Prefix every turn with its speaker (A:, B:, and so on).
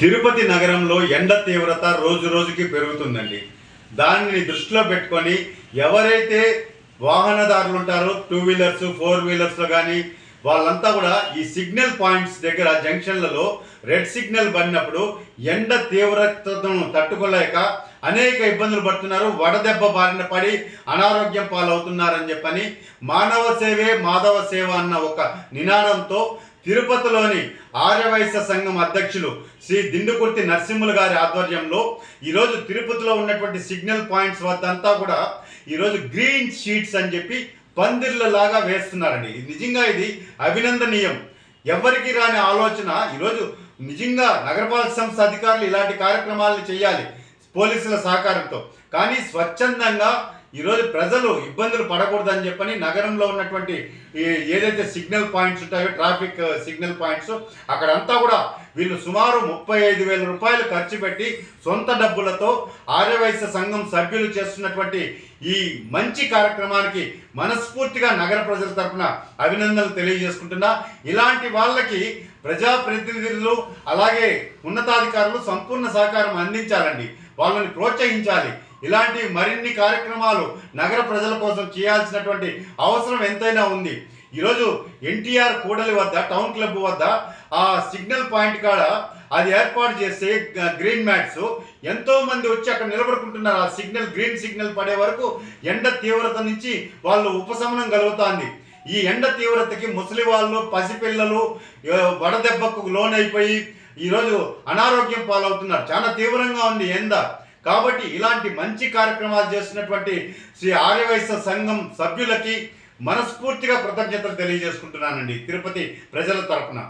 A: తిరుపతి నగరంలో ఎండ తీవ్రత రోజు రోజుకి పెరుగుతుందండి. దానిని దృష్టిలో పెట్టుకొని ఎవరైతే వాహనదారులు ఉంటారో టూ వీలర్స్ ఫోర్ వీలర్స్లో కానీ వాళ్ళంతా కూడా ఈ సిగ్నల్ పాయింట్స్ దగ్గర జంక్షన్లలో రెడ్ సిగ్నల్ పడినప్పుడు ఎండ తీవ్రతను తట్టుకోలేక అనేక ఇబ్బందులు పడుతున్నారు. వడదెబ్బ బారిన పడి అనారోగ్యం పాలవుతున్నారని చెప్పని మానవ సేవే మాధవ సేవ అన్న ఒక నినాదంతో తిరుపతిలోని ఆర్యవైశ్య సంఘం అధ్యక్షులు శ్రీ దిండుకుర్తి నరసింహులు గారి ఆధ్వర్యంలో ఈరోజు తిరుపతిలో ఉన్నటువంటి సిగ్నల్ పాయింట్స్ వద్దంతా కూడా ఈరోజు గ్రీన్ షీట్స్ అని చెప్పి పందిర్లలాగా వేస్తున్నారండి. ఇది నిజంగా ఇది అభినందనీయం. ఎవరికి రాని ఆలోచన ఈరోజు నిజంగా నగరపాలక సంస్థ అధికారులు ఇలాంటి కార్యక్రమాలను చేయాలి పోలీసుల సహకారంతో. కానీ స్వచ్ఛందంగా ఈరోజు ప్రజలు ఇబ్బందులు పడకూడదని చెప్పని నగరంలో ఉన్నటువంటి ఏదైతే సిగ్నల్ పాయింట్స్ ఉంటాయో ట్రాఫిక్ uh, సిగ్నల్ పాయింట్స్ అక్కడంతా కూడా వీళ్ళు సుమారు ముప్పై ఐదు వేల రూపాయలు ఖర్చు పెట్టి సొంత డబ్బులతో ఆర్యవైశ్య సంఘం సభ్యులు చేస్తున్నటువంటి ఈ మంచి కార్యక్రమానికి మనస్ఫూర్తిగా నగర ప్రజల తరఫున అభినందనలు తెలియజేసుకుంటున్నా. ఇలాంటి వాళ్ళకి ప్రజాప్రతినిధులు అలాగే ఉన్నతాధికారులు సంపూర్ణ సహకారం అందించాలండి. వాళ్ళని ప్రోత్సహించాలి. ఇలాంటి మరిన్ని కార్యక్రమాలు నగర ప్రజల కోసం చేయాల్సినటువంటి అవసరం ఎంతైనా ఉంది. ఈరోజు ఎన్టీఆర్ కూడలి వద్ద టౌన్ క్లబ్ వద్ద ఆ సిగ్నల్ పాయింట్ కాడ అది ఏర్పాటు చేస్తే గ్రీన్ మ్యాట్స్ ఎంతో మంది వచ్చి అక్కడ నిలబడుకుంటున్నారు. ఆ సిగ్నల్ గ్రీన్ సిగ్నల్ పడే వరకు ఎండ తీవ్రత నుంచి వాళ్ళు ఉపశమనం కలుగుతుంది. ఈ ఎండ తీవ్రతకి ముసలి వాళ్ళు పసిపిల్లలు వడదెబ్బకు లోనైపోయి ఈరోజు అనారోగ్యం పాలవుతున్నారు. చాలా తీవ్రంగా ఉంది ఎండ. కాబట్టి ఇలాంటి మంచి కార్యక్రమాలు చేస్తున్నటువంటి శ్రీ ఆర్యవైశ్య సంఘం సభ్యులకి మనస్ఫూర్తిగా కృతజ్ఞతలు తెలియజేసుకుంటున్నానండి. తిరుపతి ప్రజల తరఫున